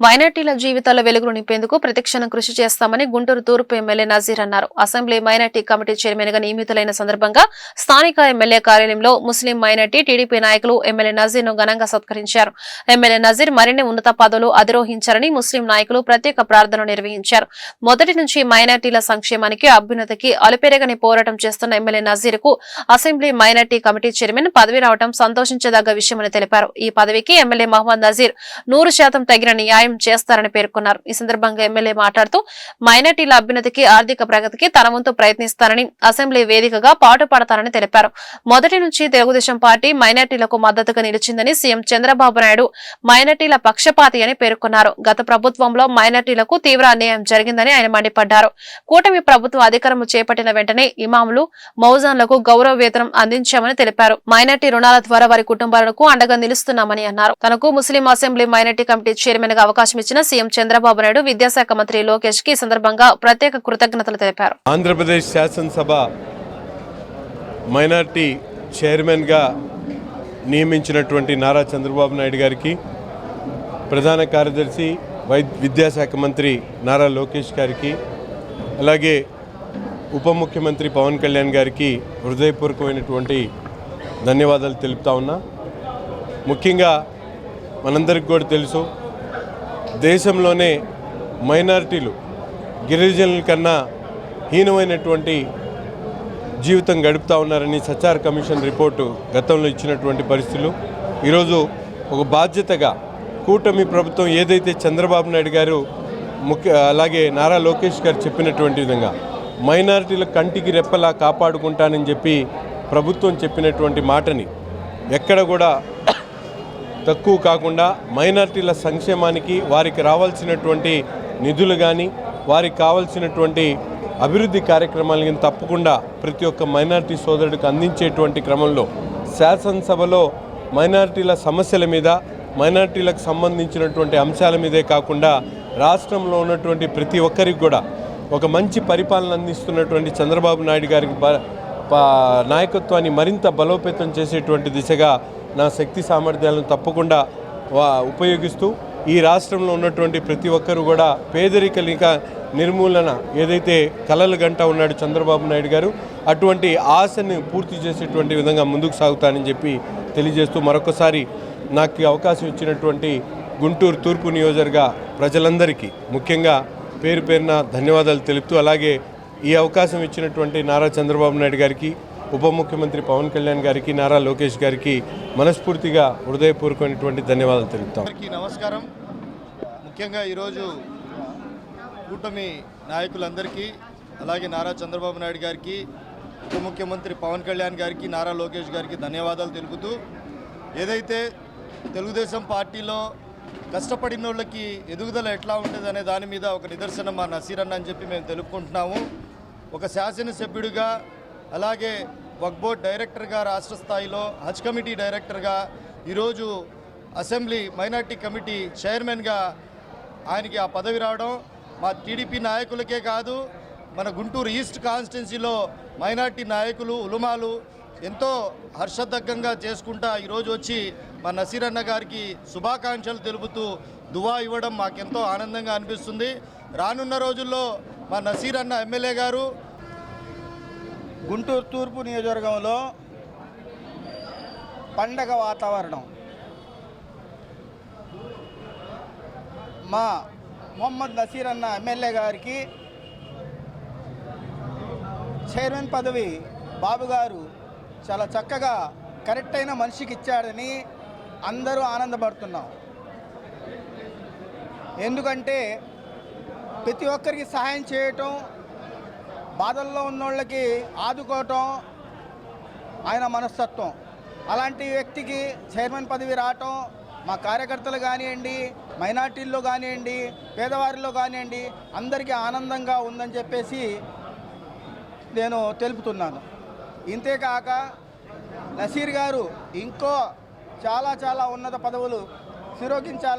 మైనార్టీల జీవితాల్లో వెలుగులు నింపేందుకు ప్రతిక్షణం కృషి చేస్తామని గుంటూరు తూర్పు ఎమ్మెల్యే నజీర్ అన్నారు. అసెంబ్లీ మైనార్టీ కమిటీ చైర్మన్గా నియమితులైన సందర్భంగా స్థానిక ఎమ్మెల్యే కార్యాలయంలో ముస్లిం మైనార్టీ టీడీపీ నాయకులు ఎమ్మెల్యే నజీర్ను ఘనంగా సత్కరించారు. ఎమ్మెల్యే నజీర్ మరిన్ని ఉన్నత పదవులు అధిరోహించారని ముస్లిం నాయకులు ప్రత్యేక ప్రార్థనలు నిర్వహించారు. మొదటి నుంచి మైనార్టీల సంక్షేమానికి అభ్యున్నతికి అలుపెరగని పోరాటం చేస్తున్న ఎమ్మెల్యే నజీర్కు అసెంబ్లీ మైనార్టీ కమిటీ చైర్మన్ పదవి రావడం సంతోషించదగ్గ విషయమని తెలిపారు. ఈ పదవికి ఎమ్మెల్యే మహమ్మద్ నజీర్ నూరు శాతం తగిన న్యాయం చేస్తారని పేర్కొన్నారు. ఈ సందర్భంగా ఎమ్మెల్యే మాట్లాడుతూ మైనార్టీల అభ్యున్నతికి ఆర్థిక ప్రగతికి తన వంతు ప్రయత్నిస్తారని అసెంబ్లీ వేదికగా పాటుపడతారని తెలిపారు. మొదటి నుంచి తెలుగుదేశం పార్టీ మైనార్టీలకు మద్దతుగా నిలిచిందని సీఎం చంద్రబాబు నాయుడు మైనార్టీల పక్షపాతి అని పేర్కొన్నారు. గత ప్రభుత్వంలో మైనార్టీలకు తీవ్ర అన్యాయం జరిగిందని ఆయన మండిపడ్డారు. కూటమి ప్రభుత్వం అధికారం చేపట్టిన వెంటనే ఇమాములు మౌజాన్లకు గౌరవ వేతనం అందించామని తెలిపారు. మైనార్టీ రుణాల ద్వారా వారి కుటుంబాలకు అండగా నిలుస్తున్నామని అన్నారు. తనకు ముస్లిం అసెంబ్లీ మైనార్టీ కమిటీ చైర్మన్గా అవకాశం ఇచ్చిన సీఎం చంద్రబాబు నాయుడు విద్యాశాఖ మంత్రి లోకేష్కి సందర్భంగా ప్రత్యేక కృతజ్ఞతలు తెలిపారు. ఆంధ్రప్రదేశ్ శాసనసభ మైనార్టీ చైర్మన్గా నియమించినటువంటి నారా చంద్రబాబు నాయుడు గారికి ప్రధాన కార్యదర్శి వై విద్యాశాఖ మంత్రి నారా లోకేష్ గారికి అలాగే ఉప ముఖ్యమంత్రి పవన్ కళ్యాణ్ గారికి హృదయపూర్వకమైనటువంటి ధన్యవాదాలు తెలుపుతా ఉన్నా. ముఖ్యంగా మనందరికి కూడా తెలుసు దేశంలోనే మైనారిటీలు గిరిజనుల కన్నా హీనమైనటువంటి జీవితం గడుపుతా ఉన్నారని సచార్ కమిషన్ రిపోర్టు గతంలో ఇచ్చినటువంటి పరిస్థితులు. ఈరోజు ఒక బాధ్యతగా కూటమి ప్రభుత్వం ఏదైతే చంద్రబాబు నాయుడు గారు ముఖ్య అలాగే నారా లోకేష్ గారు చెప్పినటువంటి విధంగా మైనారిటీల కంటికి రెప్పలా కాపాడుకుంటానని చెప్పి ప్రభుత్వం చెప్పినటువంటి మాటని ఎక్కడ కూడా తక్కువ కాకుండా మైనార్టీల సంక్షేమానికి వారికి రావాల్సినటువంటి నిధులు కానీ వారికి కావాల్సినటువంటి అభివృద్ధి కార్యక్రమాలు కానీ తప్పకుండా ప్రతి ఒక్క మైనార్టీ సోదరుడికి అందించేటువంటి క్రమంలో శాసనసభలో మైనార్టీల సమస్యల మీద మైనార్టీలకు సంబంధించినటువంటి అంశాల మీదే కాకుండా రాష్ట్రంలో ఉన్నటువంటి ప్రతి ఒక్కరికి కూడా ఒక మంచి పరిపాలన అందిస్తున్నటువంటి చంద్రబాబు నాయుడు గారికి ప- నాయకత్వాన్ని మరింత బలోపేతం చేసేటువంటి దిశగా నా శక్తి సామర్థ్యాలను తప్పకుండా వా- ఉపయోగిస్తూ ఈ రాష్ట్రంలో ఉన్నటువంటి ప్రతి ఒక్కరు కూడా పేదరికలిక నిర్మూలన ఏదైతే కలలు గంట ఉన్నాడు చంద్రబాబు నాయుడు గారు అటువంటి ఆశని పూర్తి చేసేటువంటి విధంగా ముందుకు సాగుతానని చెప్పి తెలియజేస్తూ మరొకసారి నాకు ఈ అవకాశం ఇచ్చినటువంటి గుంటూరు తూర్పు నియోజకవర్గ ప్రజలందరికీ ముఖ్యంగా పేరు పేరున ధన్యవాదాలు తెలుపుతూ అలాగే ఈ అవకాశం ఇచ్చినటువంటి నారా చంద్రబాబు నాయుడు గారికి ఉప ముఖ్యమంత్రి పవన్ కళ్యాణ్ గారికి నారా లోకేష్ గారికి మనస్ఫూర్తిగా హృదయపూర్వకమైనటువంటి ధన్యవాదాలు తెలుపుతాం. అందరికీ నమస్కారం. ముఖ్యంగా ఈరోజు కూటమి నాయకులందరికీ అలాగే నారా చంద్రబాబు నాయుడు గారికి ఉప ముఖ్యమంత్రి పవన్ కళ్యాణ్ గారికి నారా లోకేష్ గారికి ధన్యవాదాలు తెలుపుతూ ఏదైతే తెలుగుదేశం పార్టీలో కష్టపడిన వాళ్ళకి ఎదుగుదల ఎట్లా ఉంటుంది అనే దాని మీద ఒక నిదర్శనం మా నసీర్ అన్న అని చెప్పి మేము తెలుపుకుంటున్నాము. ఒక శాసనసభ్యుడిగా అలాగే వక్ బోర్డ్ డైరెక్టర్గా రాష్ట్ర స్థాయిలో హజ్ కమిటీ డైరెక్టర్గా ఈరోజు అసెంబ్లీ మైనార్టీ కమిటీ చైర్మన్గా ఆయనకి ఆ పదవి రావడం మా టీడీపీ నాయకులకే కాదు మన గుంటూరు ఈస్ట్ కాన్స్టిట్యున్సీలో మైనార్టీ నాయకులు ఉలుమాలు ఎంతో హర్షదగ్గంగా చేసుకుంటా ఈరోజు వచ్చి మా నసీరన్న గారికి శుభాకాంక్షలు తెలుపుతూ దువా ఇవ్వడం మాకెంతో ఆనందంగా అనిపిస్తుంది. రానున్న రోజుల్లో మా నసీర్ అన్న ఎమ్మెల్యే గారు గుంటూరు తూర్పు నియోజకవర్గంలో పండగ వాతావరణం. మా మొహమ్మద్ నసీర్ అన్న ఎమ్మెల్యే గారికి చైర్మన్ పదవి బాబు గారు చాలా చక్కగా కరెక్ట్ అయిన మనిషికి ఇచ్చాడని అందరూ ఆనందపడుతున్నాం. ఎందుకంటే ప్రతి ఒక్కరికి సహాయం చేయటం బాధల్లో ఉన్నోళ్ళకి ఆదుకోవటం ఆయన మనస్తత్వం. అలాంటి వ్యక్తికి చైర్మన్ పదవి రావటం మా కార్యకర్తలు కానివ్వండి మైనార్టీల్లో కానివ్వండి పేదవారిలో కానివ్వండి అందరికీ ఆనందంగా ఉందని చెప్పేసి నేను తెలుపుతున్నాను. ఇంతేకాక నసీర్ గారు ఇంకో చాలా చాలా ఉన్నత పదవులు శిరోగించాలి